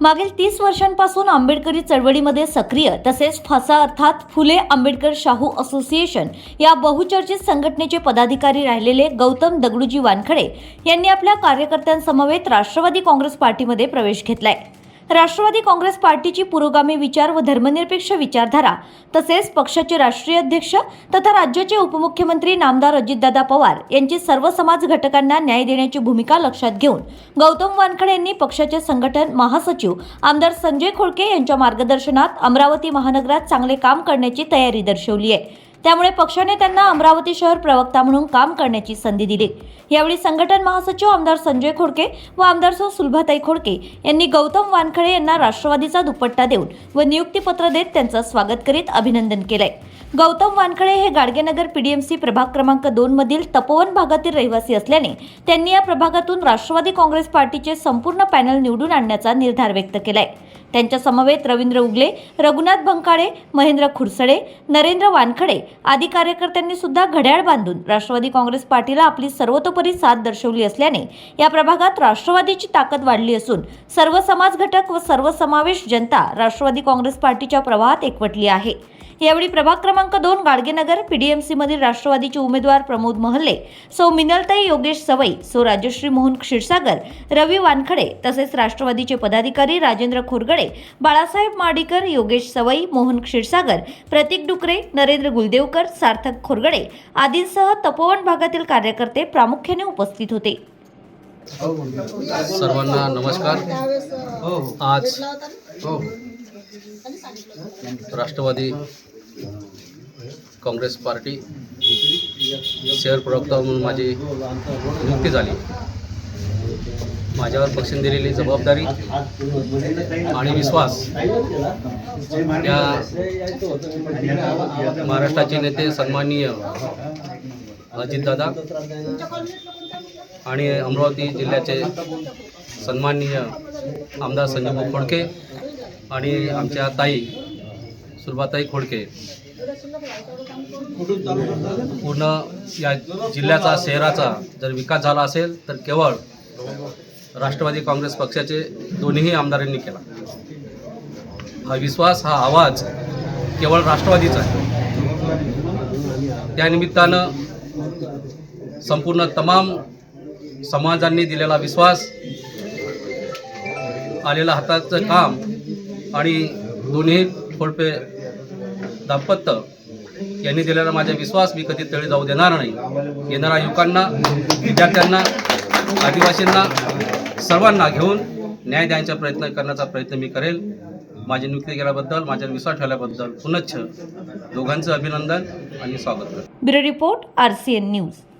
मागील तीस वर्षांपासून आंबेडकरी चळवळीमध्ये सक्रिय तसेच फसा अर्थात फुले आंबेडकर शाहू असोसिएशन या बहुचर्चित संघटनेचे पदाधिकारी राहिलेले गौतम दगडूजी वानखडे यांनी आपल्या कार्यकर्त्यांसमवेत राष्ट्रवादी काँग्रेस पार्टीमध्ये प्रवेश घेतलाय. राष्ट्रवादी काँग्रेस पार्टीची पुरोगामी विचार व धर्मनिरपेक्ष विचारधारा तसेच पक्षाचे राष्ट्रीय अध्यक्ष तथा राज्याचे उपमुख्यमंत्री नामदार अजितदादा पवार यांची सर्व समाज घटकांना न्याय देण्याची भूमिका लक्षात घेऊन गौतम वानखडे यांनी पक्षाचे संघटन महासचिव आमदार संजय खोळके यांच्या मार्गदर्शनात अमरावती महानगरात चांगले काम करण्याची तयारी दर्शवली आहे. त्यामुळे पक्षाने त्यांना अमरावती शहर प्रवक्ता म्हणून काम करण्याची संधी दिली. यावेळी संघटन महासचिव आमदार संजय खोडके व आमदार सौ सुलभाताई खोडके यांनी गौतम वानखडे यांना राष्ट्रवादीचा दुपट्टा देऊन व नियुक्तीपत्र देत त्यांचं स्वागत करीत अभिनंदन केलंय. गौतम वानखळे हे गाडगेनगर पीडीएमसी प्रभाग क्रमांक दोन मधील तपोवन भागातील रहिवासी असल्याने त्यांनी या प्रभागातून राष्ट्रवादी काँग्रेस पार्टीचे संपूर्ण पॅनल निवडून आणण्याचा निर्धार व्यक्त केलाय. त्यांच्या समवेत रवींद्र उगले रघुनाथ भंकाळे महेंद्र खुरसडे नरेंद्र वानखडे आदी कार्यकर्त्यांनी सुद्धा घड्याळ बांधून राष्ट्रवादी काँग्रेस पार्टीला आपली सर्वतोपरी साथ दर्शवली असल्याने या प्रभागात राष्ट्रवादीची ताकद वाढली असून सर्व समाज घटक व सर्वसमावेश जनता राष्ट्रवादी काँग्रेस पार्टीच्या प्रवाहात एकवटली आहे. यावेळी प्रभाग क्रमांक दोन गाडगेनगर पीडीएमसीमधील राष्ट्रवादीचे उमेदवार प्रमोद महल्ले सौ मिनलताई योगेश सवई सौ राजश्री मोहन क्षीरसागर रवी वानखडे तसेच राष्ट्रवादीचे पदाधिकारी राजेंद्र खोरगडे बाळासाहेब माडीकर योगेश सवई मोहन क्षीरसागर प्रतीक डुकरे नरेंद्र गुलदेवकर सार्थक खोरगडे आदींसह तपोवन भागातील कार्यकर्ते प्रामुख्याने उपस्थित होते. सर्वांना नमस्कार. आज राष्ट्रवादी काँग्रेस पार्टी शहर प्रवक्ता म्हणून माझी नियुक्ती झाली. माझ्यावर पक्षाने दिलेली जबाबदारी आणि विश्वास या महाराष्ट्राचे नेते सन्माननीय अजितदादा आणि अमरावती जिल्ह्याचे सन्माननीय आमदार संजय खोडके आणि आमच्या ताई सुलभाताई खोडके. पूर्ण या जिल्ह्याचा शहराचा जर विकास झाला असेल तर केवळ राष्ट्रवादी काँग्रेस पक्षाचे दोन्हीही आमदारांनी केला. हा विश्वास हा आवाज केवळ राष्ट्रवादीचा आहे. त्यानिमित्तानं संपूर्ण तमाम समाजांनी दिलेला विश्वास आलेलं हाताचं काम आणि दोन्ही खोडपे दाम्पत्य यांनी दिलेला माझा विश्वास मी कधी तळी जाऊ देणार नाही. येणाऱ्या युवकांना विद्यार्थ्यांना आदिवासींना सर्वांना घेऊन न्याय द्यायचा प्रयत्न करण्याचा प्रयत्न मी करेल. माझी नियुक्ती केल्याबद्दल माझ्या विश्वास ठेवल्याबद्दल पुनच्छ दोघांचं अभिनंदन आणि स्वागत bureau report R C N news.